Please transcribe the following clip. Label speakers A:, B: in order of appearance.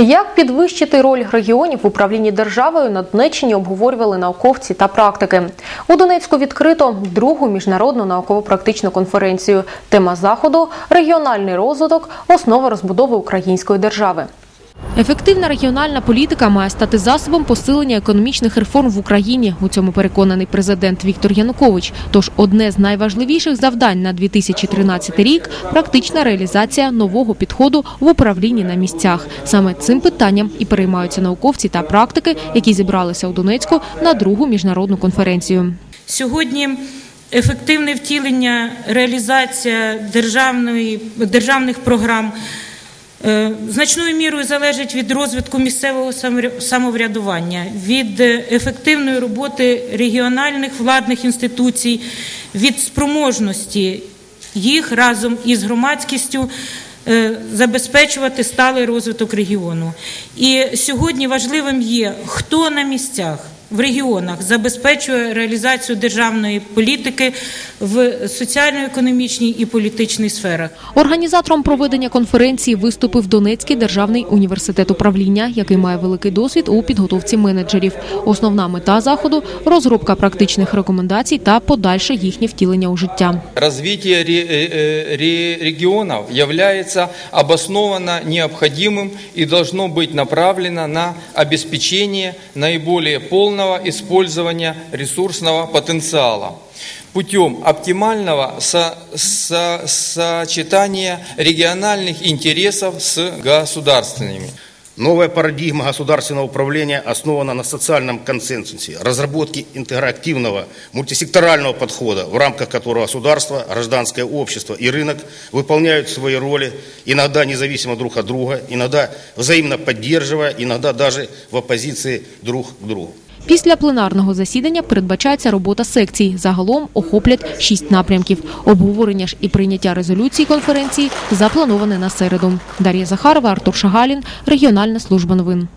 A: Як підвищити роль регіонів в управлінні державою на Донеччині обговорювали науковці та практики. У Донецьку відкрито другу міжнародну науково-практичну конференцію. Тема заходу регіональний розвиток, основа розбудови української держави. Ефективна регіональна політика має стати засобом посилення економічних реформ в Україні. У цьому переконаний президент Віктор Янукович. Тож одне з найважливіших завдань на 2013 рік практична реалізація нового підходу в управлінні на місцях. Саме цим питанням і переймаються науковці та практики, які зібралися у Донецьку на другу міжнародну конференцію.
B: Сьогодні ефективне втілення, реалізація державної, державних програм значною мірою залежить від розвитку місцевого самовря- самоврядування, від е, ефективної роботи регіональних владних інституцій, від спроможності їх разом із громадськістю е, забезпечувати сталий розвиток регіону. І сьогодні важливим є, хто на місцях в регіонах забезпечує реалізацію державної політики в соціально-економічній і політичній сферах.
A: Організатором проведення конференції виступив Донецький державний університет управління, який має великий досвід у підготовці менеджерів. Основна мета заходу розробка практичних рекомендацій та подальше їхнє втілення у життя.
C: Развитие ре- э, э, ре- регионов является обоснованно необходимым и должно быть направлено на обеспечение наиболее полного использования ресурсного потенциала путем оптимального со- со- сочетания региональных интересов с государственными.
D: Новая парадигма государственного управления основана на социальном консенсусе, разработке интегративного мультисекторального подхода, в рамках которого государство, гражданское общество и рынок выполняют свои роли, иногда независимо друг от друга, иногда взаимно поддерживая, иногда даже в оппозиции друг к другу.
A: Після пленарного засідання передбачається робота секцій. Загалом охоплять шість напрямків. Обговорення ж і прийняття резолюції конференції заплановане на середу. Дар'я Захарова, Артур Шагалін, Регіональна служба новин.